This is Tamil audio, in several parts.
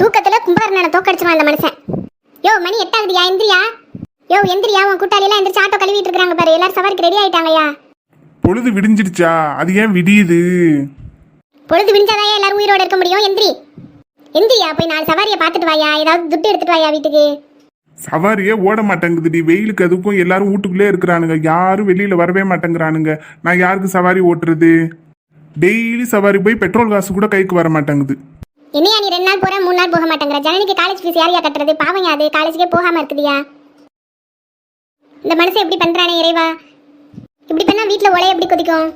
தோக்கடிச்சிருவான் அந்த மனுஷன். யோ மணி எட்டாகுதுயா? எந்திரியா? யோ எந்திரியா? உன் கூட்டாளியெல்லாம் எந்திரிச்சு ஆட்டோ கழுவிட்டு இருக்காங்க பாரு. எல்லாரும் சவாரிக்கு ரெடி ஆயிட்டாங்கய்யா. பொழுது விடிஞ்சிடுச்சா? அது ஏன் விடியுது? பொழுது விடிஞ்சாதான் எல்லாரும் உயிரோட இருக்க முடியும்? எந்திரி. எந்திரியா? போய் நாலு சவாரியை பார்த்துட்டு வாயா ஏதாவது துட்டு எடுத்துட்டு வாயா வீட்டுக்கு. சவாரியே ஓட மாட்டேங்குதுடி. வெயிலுக்கு அதுக்கும் எல்லாரும் வீட்டுக்குள்ளே இருக்கிறானுங்க. யாரும் வெளியில வரவே மாட்டேங்கிறானுங்க. நான் யாருக்கு சவாரி ஓட்டுறது? டெய்லி சவாரி போய் பெட்ரோல் காசு கூட கைக்கு வர மாட்டேங்குது. என்னையா நீ ரெண்டு நாள் போற மூணு நாள் போக மாட்டேங்கிற? ஜனனிக்கு காலேஜ் ஃபீஸ் யாரையா கட்டுறது? பாவம் அது? காலேஜுக்கே போகாம இருக்குதியா? இந்த மனுஷன் எப்படி பண்றானே இறைவா? இப்படி பண்ணா வீட்டுல ஒலைய எப்படி கொதிக்கும்?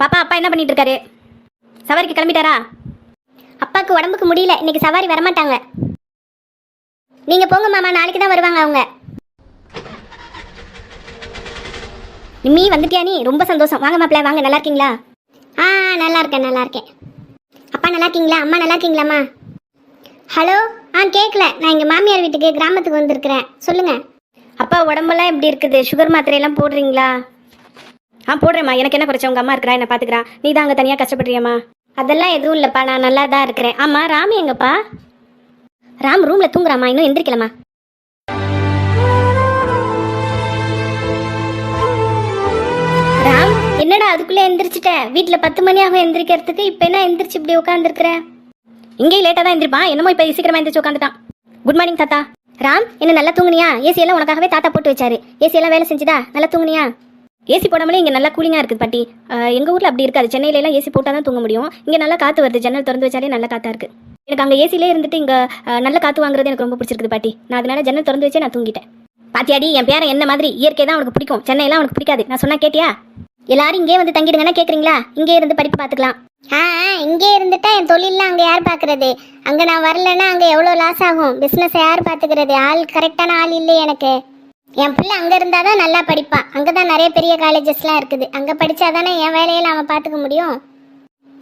பாப்பா அப்பா என்ன பண்ணிட்டு இருக்காரு? சவாரிக்கு கிளம்பிட்டாரா? அப்பாவுக்கு உடம்புக்கு முடியல. இன்னைக்கு சவாரி வரமாட்டாங்க. நீங்க போங்க மாமா நாளைக்கு தான் வருவாங்க அவங்க. நிம்மி வந்துட்டியா நீ? ரொம்ப சந்தோஷம். வாங்க மாப்பிள்ள வாங்க. நல்லா இருக்கீங்களா? ஆ நல்லா இருக்கேன் நல்லா இருக்கேன். அப்பா நல்லா இருக்கீங்களா? அம்மா நல்லா இருக்கீங்களாம்மா? ஹலோ? ஆ கேட்கல நான் எங்கள் மாமியார் வீட்டுக்கு கிராமத்துக்கு வந்திருக்கிறேன். சொல்லுங்கள் அப்பா உடம்பெல்லாம் எப்படி இருக்குது? சுகர் மாத்திரையெல்லாம் போடுறீங்களா? ஆ போடுறேம்மா. எனக்கு என்ன குறைச்ச உங்கள் அம்மா இருக்கிறா என்ன பாத்துக்கிறா. நீ தான் அங்கே தனியாக கஷ்டப்படுறியம்மா. அதெல்லாம் எதுவும் இல்லைப்பா. நான் நல்லா தான் இருக்கிறேன். ஆமாம் ராம் எங்கப்பா? ராம் ரூமில் தூங்குறாம்மா. இன்னும் எந்திரிக்கலாமா அதுக்குள்ளே எந்திரிச்சிட்ட. வீட்டில் பத்து மணி ஆகும் எந்திரிக்கிறதுக்கு. இப்போ என்ன எந்திரிச்சு இப்படி உட்காந்துருக்குற இங்கேயும் லேட்டாக தான் எந்திரிப்பான் என்னமோ இப்போ சீக்கிரமா எந்திரிச்சு உட்காந்துட்டான் குட் மார்னிங் தாத்தா. ராம் என்ன நல்லா தூங்குனியா? ஏசி எல்லாம் உனக்காகவே தாத்தா போட்டு வச்சாரு. ஏசி எல்லாம் வேலை செஞ்சுதா? நல்லா தூங்குனியா? ஏசி போடாமலே இங்கே நல்லா கூலிங்காக இருக்குது பாட்டி. எங்கள் எங்க ஊரில் அப்படி இருக்காது. சென்னையில எல்லாம் ஏசி போட்டால் தான் தூங்க முடியும். இங்கே நல்லா காற்று வருது. ஜன்னல் திறந்து வச்சாலே நல்லா காற்றா இருக்கு. எனக்கு அங்கே ஏசிலே இருந்துட்டு இங்கே நல்ல காற்று வாங்குறது எனக்கு ரொம்ப பிடிச்சிருக்குது பாட்டி. நான் அதனால ஜன்னல் திறந்து வச்சே நான் தூங்கிட்டேன். பாத்தியாடி என் பேரன் என்ன மாதிரி? இயற்கை தான் அவனுக்கு பிடிக்கும். சென்னையெல்லாம் அவனுக்கு பிடிக்காது. நான் சொன்னா கேட்டியா? எல்லாரும் இங்கே வந்து தங்கிடுங்கன்னா கேட்குறீங்களா இங்கே இருந்து படிப்பு பார்த்துக்கலாம். ஆ இங்கே இருந்துட்டா என் தொழிலெலாம் அங்கே யார் பார்க்குறது? அங்கே நான் வரலன்னா அங்கே எவ்வளோ லாஸ் ஆகும்? பிஸ்னஸை யார் பார்த்துக்கிறது? ஆள் கரெக்டான ஆள் இல்லையே எனக்கு. என் பிள்ளை அங்கே இருந்தால் தான் நல்லா படிப்பான் அங்கே தான் நிறைய பெரிய காலேஜஸ்லாம் இருக்குது. அங்கே படித்தா தானே என் வேலையில் அவன் பார்த்துக்க முடியும்?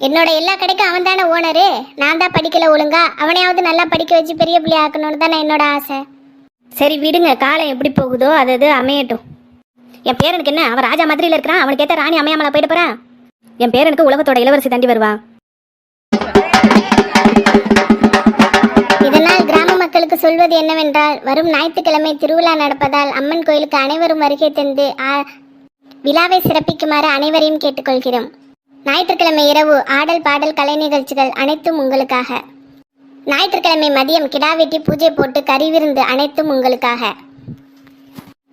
என்னோட எல்லா கடைக்கும் அவன் தானே ஓனரு நான் தான் படிக்கல ஒழுங்கா. அவனையாவது நல்லா படிக்க வச்சு பெரிய பிள்ளை ஆக்கணும்னு தானே என்னோட ஆசை. சரி விடுங்க. காலம் எப்படி போகுதோ அது அது அமையட்டும். என் பேரனுக்கு என்ன? அவன் ராஜா மதுரையில் இருக்கிறான். அவனுக்கு ஏற்ற ராணி அமையாமலா போயிட்டு போறான் என் பேரனுக்கு உலகத்தோட இளவரசி தாண்டி வருவா. இதனால் கிராம மக்களுக்கு சொல்வது என்னவென்றால் வரும் ஞாயிற்றுக்கிழமை திருவிழா நடப்பதால் அம்மன் கோயிலுக்கு அனைவரும் வருகை தந்து விழாவை சிறப்பிக்குமாறு அனைவரையும் கேட்டுக்கொள்கிறோம். ஞாயிற்றுக்கிழமை இரவு ஆடல் பாடல் கலை நிகழ்ச்சிகள் அனைத்தும் உங்களுக்காக. ஞாயிற்றுக்கிழமை மதியம் கிடா வெட்டி பூஜை போட்டு கறி விருந்து அனைத்தும் உங்களுக்காக.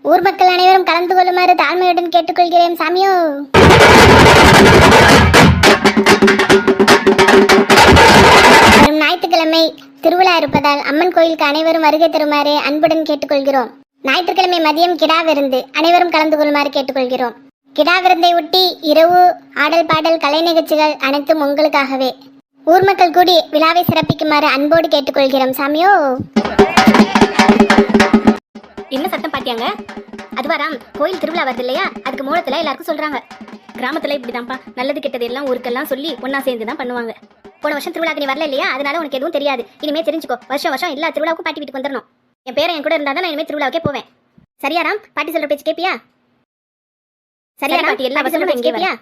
ஊர் மக்கள் அனைவரும் கலந்து கொள்ளுமாறு தாழ்மையுடன் கேட்டுக்கொள்கிறேன் சாமியோ. வரும் ஞாயிற்றுக்கிழமை திருவிழா இருப்பதால் அம்மன் கோயிலுக்கு அனைவரும் வருகை தருமாறு அன்புடன் கேட்டுக்கொள்கிறோம். ஞாயிற்றுக்கிழமை மதியம் கிடா விருந்து. அனைவரும் கலந்து கொள்ளுமாறு கேட்டுக்கொள்கிறோம். கிடா விருந்தை ஒட்டி இரவு ஆடல் பாடல் கலை நிகழ்ச்சிகள் அனைத்தும் உங்களுக்காகவே. ஊர் மக்கள் கூடி விழாவை சிறப்பிக்குமாறு அன்போடு கேட்டுக்கொள்கிறோம் சாமியோ. என்ன பாத்தியாங்க அதுவா ராம் கோயில் திருவிழா வருது இல்லையா? அதுக்கு மூலத்துல எல்லாருக்கும் சொல்றாங்க. கிராமத்துல இப்படிதான்ப்பா. நல்லது கெட்டது எல்லாம் ஊருக்கெல்லாம் சொல்லி ஒண்ணா சேர்ந்து தான் பண்ணுவாங்க. போன வருஷம் திருவிழாக்கு நீ வரல இல்லையா? அதனால உனக்கு எதுவும் தெரியாது. இனிமே தெரிஞ்சுக்கோ. வருஷம் வருஷம் எல்லா திருவிழாவுக்கும் பாட்டி வீட்டுக்கு வந்துடணும் என் பேரன் என் கூட இருந்தா தான் நான் இனிமே திருவிழாவுக்கே போவேன். சரியா ராம்? பாட்டி சொல்ற பேச்சு கேப்பியா? சரியா பாட்டி எல்லா வருஷமும் கேப்பியா?